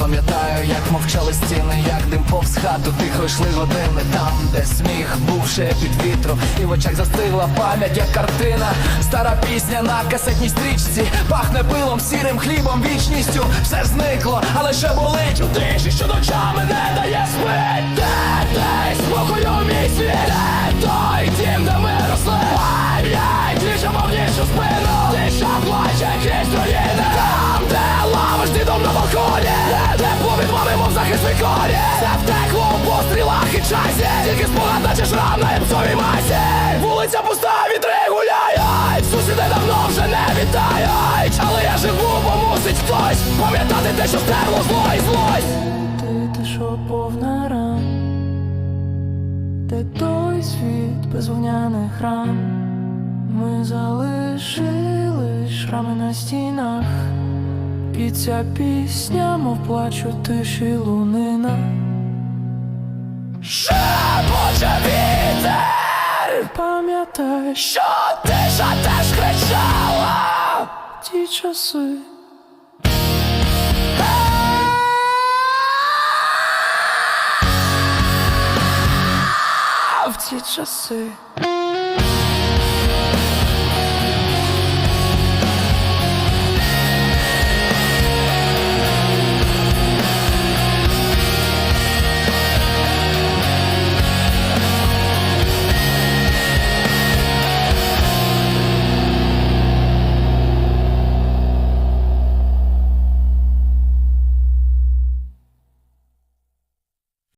Пам'ятаю, як мовчали стіни, як дим повз хату, тихо йшли години там, де сміх був ще під вітром, і в очах застигла пам'ять, як картина. Стара пісня на касетній стрічці, пахне пилом, сірим хлібом, вічністю. Все зникло, але ще болить у тиші, що ночами не дає спить. Корі. Все втекло у пострілах і часі, тільки спогад, наче шрам на єпсовій масі. Вулиця пуста, вітри гуляють, сусіди давно вже не вітають. Але я живу, бо мусить хтось пам'ятати те, що стерло зло і злость. Ти ти що повна ран, де той світ без вогняних рам, ми залишили шрами на стінах, і ця пісня, мов плач у тиші лунина. Шепоче вітер, Пам'ятай, що що тиша теж кричала. ті часи. В ті часи.